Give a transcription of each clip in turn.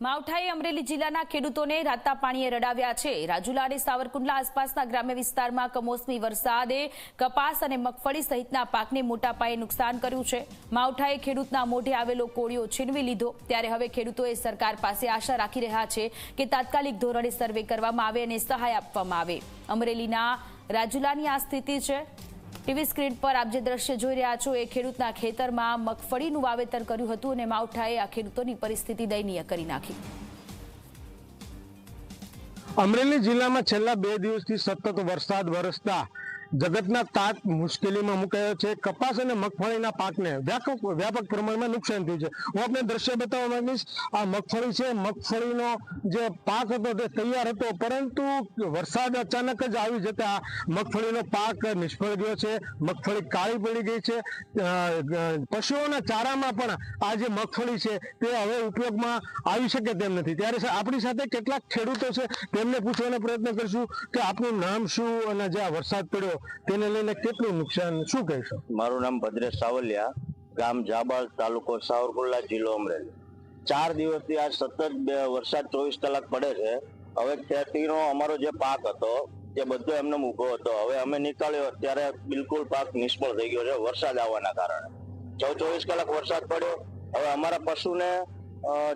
માવઠાએ અમરેલી જિલ્લાના ખેડૂતોને રાતા પાણીએ રડાવ્યા છે. રાજુલા અને સાવરકુંડલા આસપાસના ગ્રામ્ય વિસ્તારમાં કમોસમી વરસાદે કપાસ અને મગફળી સહિતના પાકને મોટા પાયે નુકસાન કર્યું છે. માવઠાએ ખેડૂતના મોઢે આવેલો કોળિયો છીનવી લીધો. ત્યારે હવે ખેડૂતોએ સરકાર પાસે આશા રાખી રહ્યા છે કે તાત્કાલિક ધોરણે સર્વે કરવામાં આવે અને સહાય આપવામાં આવે. અમરેલીના રાજુલાની આ સ્થિતિ છે. ટીવી સ્ક્રીન પર આપ જે દ્રશ્ય જોઈ રહ્યા છો એ ખેડૂતના ખેતરમાં મગફળીનું વાવેતર કર્યું હતું અને માવઠાએ આ ખેડૂતોની પરિસ્થિતિ દયનીય કરી નાખી. અમરેલી જિલ્લામાં છેલ્લા બે દિવસથી સતત વરસાદ વરસતા જગતના તાત મુશ્કેલીમાં મુકાયો છે. કપાસ અને મગફળીના પાકને વ્યાપક વ્યાપક પ્રમાણમાં નુકસાન થયું છે. હું આપને દ્રશ્ય બતાવવા માંગીશ. આ મગફળી છે. મગફળીનો જે પાક હતો તે તૈયાર હતો, પરંતુ વરસાદ અચાનક જ આવી જતા મગફળીનો પાક નિષ્ફળ ગયો છે. મગફળી કાળી પડી ગઈ છે. પશુઓના ચારામાં પણ આ જે મગફળી છે તે હવે ઉપયોગમાં આવી શકે તેમ નથી. ત્યારે આપણી સાથે કેટલાક ખેડૂતો છે. તેમને પૂછવાનો પ્રયત્ન કરશું કે આપનું નામ શું અને જે આ વરસાદ પડ્યો તેને લઈને કેટલું નુકસાન, શું કહેશો? મારું નામ ભદ્રેશ સાવલિયા, ગામ જાબાલ, તાલુકો સાવરકુંડલા, જિલ્લો અમરેલી. ચાર દિવસથી આ સતત વરસાદ ચોવીસ કલાક પડે છે. હવે ખેતીનો અમારો જે પાક હતો તે બધો એમને મૂકો હતો. હવે અમે નીકળ્યો ત્યારે બિલકુલ પાક નિષ્ફળ થઈ ગયો છે, વરસાદ આવવાના કારણે. ચૌદ ચોવીસ કલાક વરસાદ પડ્યો. હવે અમારા પશુને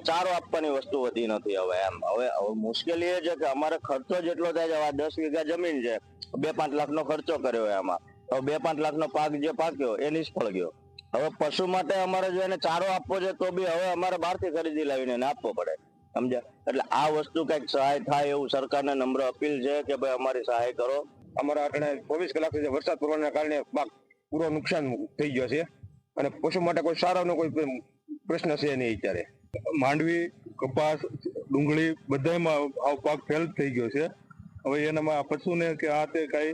ચારો આપવાની વસ્તુ વધી નથી હવે એમ. હવે મુશ્કેલી એ છે કે અમારે ખર્ચો જેટલો થાય છે દસ વીઘા જમીન છે, બે પાંચ લાખનો ખર્ચો કર્યો એમાં હવે બે પાંચ લાખનો પાક જે પાક્યો, એ નિષ્ફળ ગયો. હવે પશુ માટે અમારે જો એને ચારો આપવો છે, તો બી હવે અમારે બહારથી ખરીદી લાવીને એને આપવો પડે. સમજ્યા? એટલે આ વસ્તુ કંઈક સહાય થાય એવું સરકારને નમ્ર અપીલ છે કે ભાઈ અમારી સહાય કરો. અમારા અટણે ચોવીસ કલાક સુધી વરસાદ પડવાના કારણે પાક પૂરો નુકસાન થઈ ગયો છે. અને પશુ માટે કોઈ સારાનો કોઈ પ્રશ્ન છે નહીં અત્યારે. માંડવી કપાસ ડુંગળી બધામાં આ પાક ફેલ થઈ ગયો છે. હવે એનામાં પશુને કે આ તે કઈ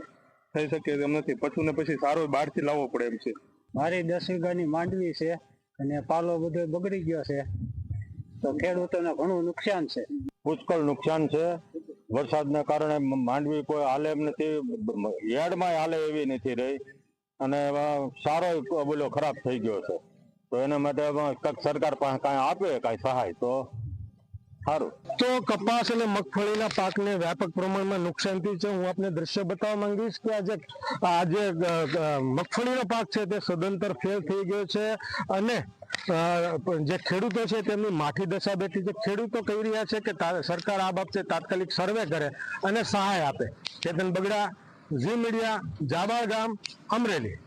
થઈ શકે એમ નથી. પશુને પછી સારો બહારથી લાવવો પડે એમ છે. મારી દસ વીઘાની માંડવી છે અને પાલો બધો બગડી ગયો છે. તો ખેડૂતોને ઘણું નુકસાન છે. પુષ્કળ નુકસાન છે. વરસાદના કારણે માંડવી કોઈ હાલે એમ નથી. યાર્ડમાં હાલે એવી નથી રહી. અને સારો બોલો ખરાબ થઈ ગયો છે. તો એના માટે સરકાર પાસે કાંઈ આપે, કાંઈ સહાય, તો સારું. તો કપાસ અને મગફળીના પાકને વ્યાપક પ્રમાણમાં નુકસાન થયું છે. હું આપને દ્રશ્ય બતાવવા માંગીશ કે આજે આજે મગફળીનો પાક છે તે સદંતર ફેલ થઈ ગયો છે અને જે ખેડૂતો છે તેમની માઠી દશા બેઠી છે. ખેડૂતો કહી રહ્યા છે કે સરકાર આ બાબતે તાત્કાલિક સર્વે કરે અને સહાય આપે. ચેતન બગડા, ઝી મીડિયા, જાબાળ ગામ, અમરેલી.